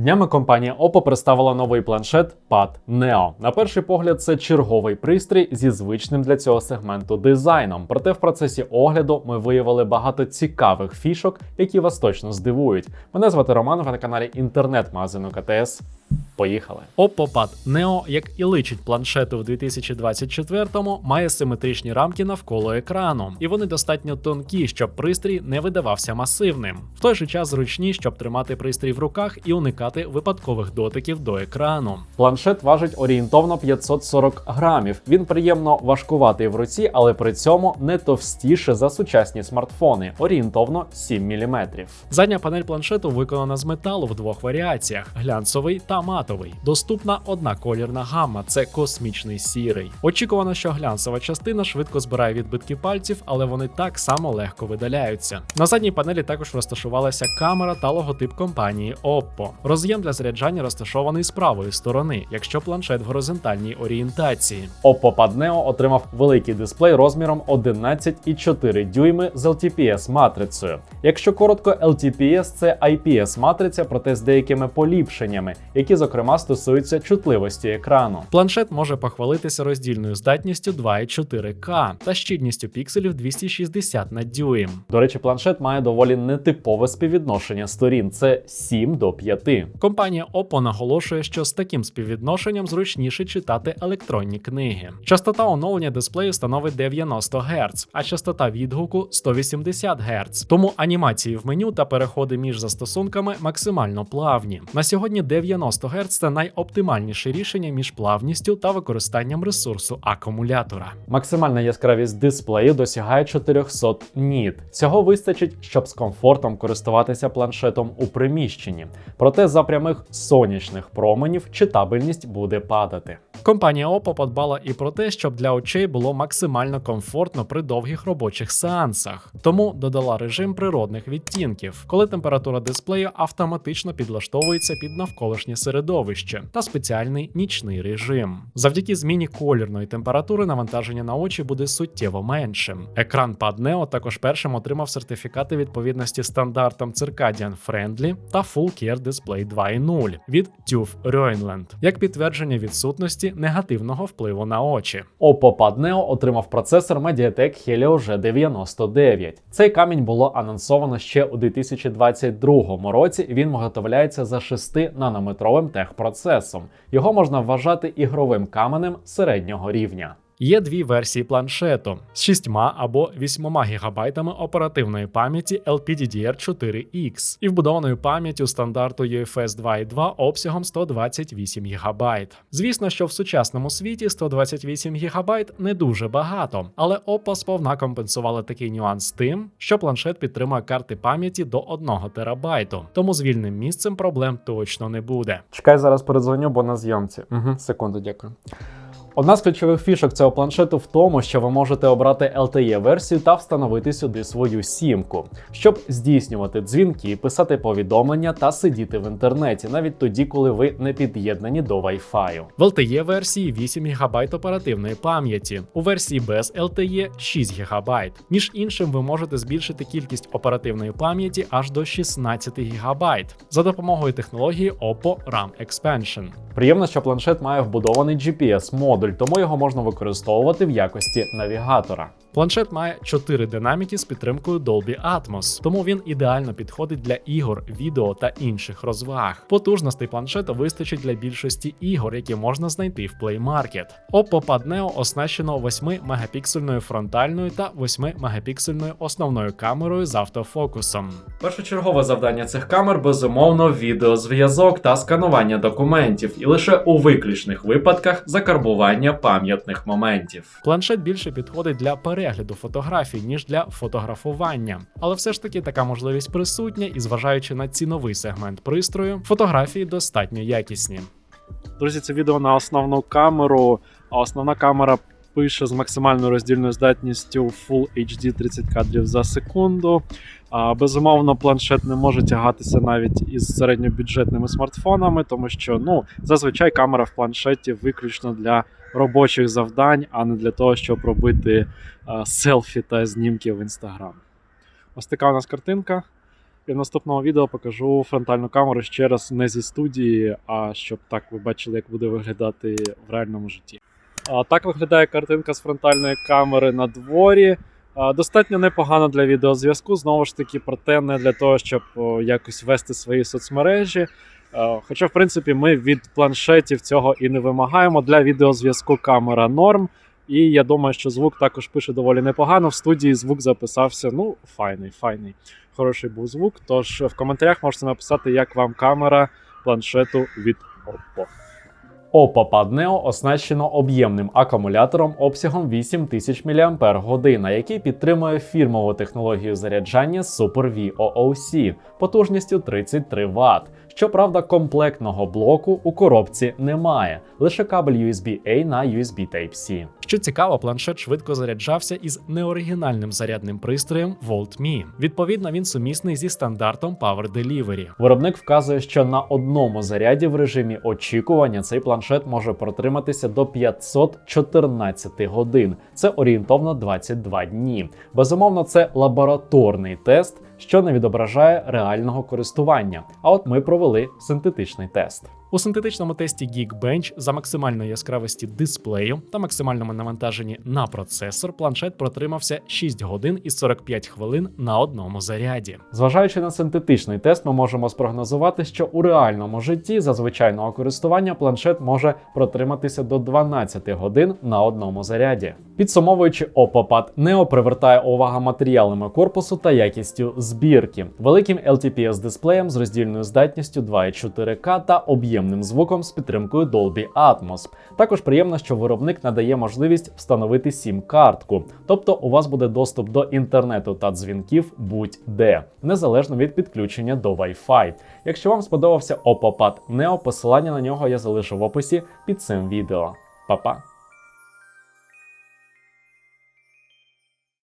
Днями компанія Oppo представила новий планшет Pad Neo. На перший погляд, це черговий пристрій зі звичним для цього сегменту дизайном. Проте в процесі огляду ми виявили багато цікавих фішок, які вас точно здивують. Мене звати Роман, ви на каналі інтернет-магазину КТС. Поїхали. Oppo Pad Neo, як і личить планшету в 2024-му, має симетричні рамки навколо екрану, і вони достатньо тонкі, щоб пристрій не видавався масивним. В той же час зручні, щоб тримати пристрій в руках і уникати випадкових дотиків до екрану. Планшет важить орієнтовно 540 грамів. Він приємно важкуватий в руці, але при цьому не товстіше за сучасні смартфони, орієнтовно 7 мм. Задня панель планшету виконана з металу в двох варіаціях: глянцевий та матовий. Доступна одна колірна гамма це космічний сірий. Очікувано, що глянцева частина швидко збирає відбитки пальців, але вони так само легко видаляються. На задній панелі також розташувалася камера та логотип компанії Oppo. Роз'єм для заряджання розташований з правої сторони, якщо планшет в горизонтальній орієнтації. Oppo Pad Neo отримав великий дисплей розміром 11,4 дюйми з LTPS матрицею. Якщо коротко, LTPS – це IPS матриця, проте з деякими поліпшеннями, які зокрема стосуються чутливості екрану. Планшет може похвалитися роздільною здатністю 2,4К та щільністю пікселів 260 на дюйм. До речі, планшет має доволі нетипове співвідношення сторін це 7 до 5. Компанія Oppo наголошує, що з таким співвідношенням зручніше читати електронні книги. Частота оновлення дисплею становить 90 Гц, а частота відгуку 180 Гц. Тому анімації в меню та переходи між застосунками максимально плавні. На сьогодні 90 Гц це найоптимальніше рішення між плавністю та використанням ресурсу акумулятора. Максимальна яскравість дисплею досягає 400 ніт. Цього вистачить, щоб з комфортом користуватися планшетом у приміщенні. Проте за прямих сонячних променів читабельність буде падати. Компанія Oppo подбала і про те, щоб для очей було максимально комфортно при довгих робочих сеансах, тому додала режим природних відтінків, коли температура дисплею автоматично підлаштовується під навколишнє середовище та спеціальний нічний режим. Завдяки зміні колірної температури навантаження на очі буде суттєво меншим. Екран Pad Neo також першим отримав сертифікати відповідності стандартам Circadian Friendly та Full Care Display 2.0 від TÜV Rheinland, як підтвердження відсутності негативного впливу на очі. Oppo Pad Neo отримав процесор Mediatek Helio G99. Цей камінь було анонсовано ще у 2022 році. Він виготовляється за 6-нанометровим техпроцесом. Його можна вважати ігровим каменем середнього рівня. Є дві версії планшету з 6 або 8 ГБ оперативної пам'яті LPDDR4X і вбудованою пам'яттю стандарту UFS 2.2 обсягом 128 ГБ. Звісно, що в сучасному світі 128 ГБ не дуже багато, але Oppo сповна компенсували такий нюанс тим, що планшет підтримує карти пам'яті до 1 ТБ, тому з вільним місцем проблем точно не буде. Чекай, зараз передзвоню, бо на зйомці. Угу, секунду, дякую. Одна з ключових фішок цього планшету в тому, що ви можете обрати LTE-версію та встановити сюди свою сімку, щоб здійснювати дзвінки, писати повідомлення та сидіти в інтернеті, навіть тоді, коли ви не під'єднані до Wi-Fi. В LTE версії 8 ГБ оперативної пам'яті, у версії без LTE 6 ГБ. Між іншим, ви можете збільшити кількість оперативної пам'яті аж до 16 ГБ за допомогою технології Oppo RAM Expansion. Приємно, що планшет має вбудований GPS-модуль, тому його можна використовувати в якості навігатора. Планшет має 4 динаміки з підтримкою Dolby Atmos, тому він ідеально підходить для ігор, відео та інших розваг. Потужностей планшету вистачить для більшості ігор, які можна знайти в Play Market. Oppo Pad Neo оснащено 8 мегапіксельною фронтальною та 8 мегапіксельною основною камерою з автофокусом. Першочергове завдання цих камер безумовно відеозв'язок та сканування документів, і лише у виключних випадках закарбування пам'ятних моментів. Планшет більше підходить для перегляду фотографій, ніж для фотографування. Але все ж таки така можливість присутня, і зважаючи на ціновий сегмент пристрою, фотографії достатньо якісні. Друзі, це відео на основну камеру, а основна камера пише з максимальною роздільною здатністю Full HD 30 кадрів за секунду. А, Безумовно, планшет не може тягатися навіть із середньобюджетними смартфонами, тому що ну, зазвичай камера в планшеті виключно для робочих завдань, а не для того, щоб робити а, селфі та знімки в інстаграм. Ось така у нас картинка. І в наступному відео покажу фронтальну камеру ще раз не зі студії, а щоб так ви бачили, як буде виглядати в реальному житті. А, так виглядає картинка з фронтальної камери на дворі. А, Достатньо непогано для відеозв'язку, знову ж таки, проте не для того, щоб о, якось вести свої соцмережі. Е, Хоча, в принципі, ми від планшетів цього і не вимагаємо. Для відеозв'язку камера норм. І я думаю, що звук також пише доволі непогано. В студії звук записався. Ну, файний, файний. Хороший був звук. Тож в коментарях можете написати, як вам камера планшету від Oppo. Oppo Pad Neo оснащено об'ємним акумулятором обсягом 8000 мАч, який підтримує фірмову технологію заряджання Super VOOC потужністю 33 Вт. Щоправда, комплектного блоку у коробці немає, лише кабель USB-A на USB Type-C. Що цікаво, планшет швидко заряджався із неоригінальним зарядним пристроєм VoltMe. Відповідно, він сумісний зі стандартом Power Delivery. Виробник вказує, що на одному заряді в режимі очікування цей планшет може протриматися до 514 годин. Це орієнтовно 22 дні. Безумовно, це лабораторний тест, що не відображає реального користування. А от ми провели синтетичний тест. У синтетичному тесті Geekbench за максимальної яскравості дисплею та максимальному навантаженні на процесор планшет протримався 6 годин і 45 хвилин на одному заряді. Зважаючи на синтетичний тест, ми можемо спрогнозувати, що у реальному житті за звичайного користування планшет може протриматися до 12 годин на одному заряді. Підсумовуючи, Oppo Neo привертає увагу матеріалами корпусу та якістю збірки, великим LTPS дисплеєм з роздільною здатністю 2,4К та об'ємним звуком з підтримкою Dolby Atmos. Також приємно, що виробник надає можливість встановити сім-картку, тобто у вас буде доступ до інтернету та дзвінків будь-де, незалежно від підключення до Wi-Fi. Якщо вам сподобався Oppo Pad Neo, посилання на нього я залишу в описі під цим відео. Па-па!